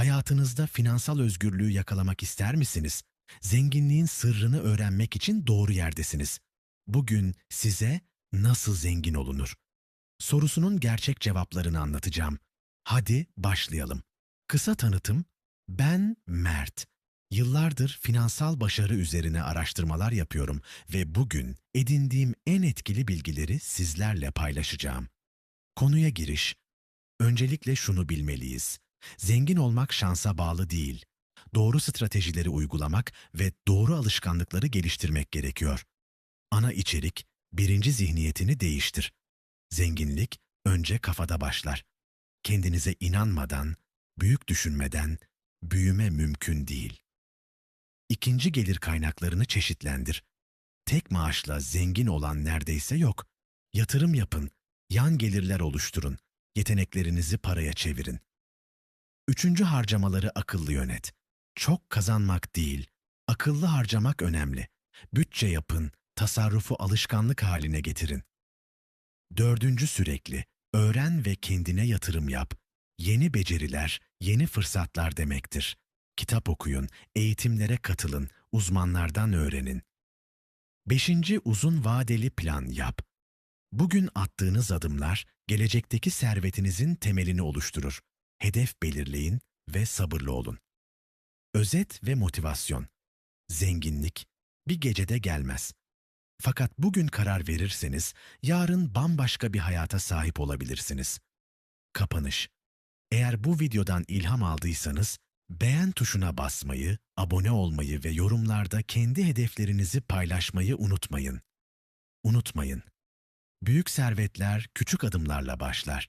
Hayatınızda finansal özgürlüğü yakalamak ister misiniz? Zenginliğin sırrını öğrenmek için doğru yerdesiniz. Bugün size nasıl zengin olunur? Sorusunun gerçek cevaplarını anlatacağım. Hadi başlayalım. Kısa tanıtım. Ben Mert. Yıllardır finansal başarı üzerine araştırmalar yapıyorum ve bugün edindiğim en etkili bilgileri sizlerle paylaşacağım. Konuya giriş. Öncelikle şunu bilmeliyiz. Zengin olmak şansa bağlı değil. Doğru stratejileri uygulamak ve doğru alışkanlıkları geliştirmek gerekiyor. Ana içerik, birinci zihniyetini değiştir. Zenginlik önce kafada başlar. Kendinize inanmadan, büyük düşünmeden büyüme mümkün değil. İkinci gelir kaynaklarını çeşitlendir. Tek maaşla zengin olan neredeyse yok. Yatırım yapın, yan gelirler oluşturun, yeteneklerinizi paraya çevirin. Üçüncü harcamaları akıllı yönet. Çok kazanmak değil, akıllı harcamak önemli. Bütçe yapın, tasarrufu alışkanlık haline getirin. Dördüncü sürekli, öğren ve kendine yatırım yap. Yeni beceriler, yeni fırsatlar demektir. Kitap okuyun, eğitimlere katılın, uzmanlardan öğrenin. Beşinci uzun vadeli plan yap. Bugün attığınız adımlar gelecekteki servetinizin temelini oluşturur. Hedef belirleyin ve sabırlı olun. Özet ve motivasyon. Zenginlik bir gecede gelmez. Fakat bugün karar verirseniz yarın bambaşka bir hayata sahip olabilirsiniz. Kapanış. Eğer bu videodan ilham aldıysanız beğen tuşuna basmayı, abone olmayı ve yorumlarda kendi hedeflerinizi paylaşmayı unutmayın. Unutmayın. Büyük servetler küçük adımlarla başlar.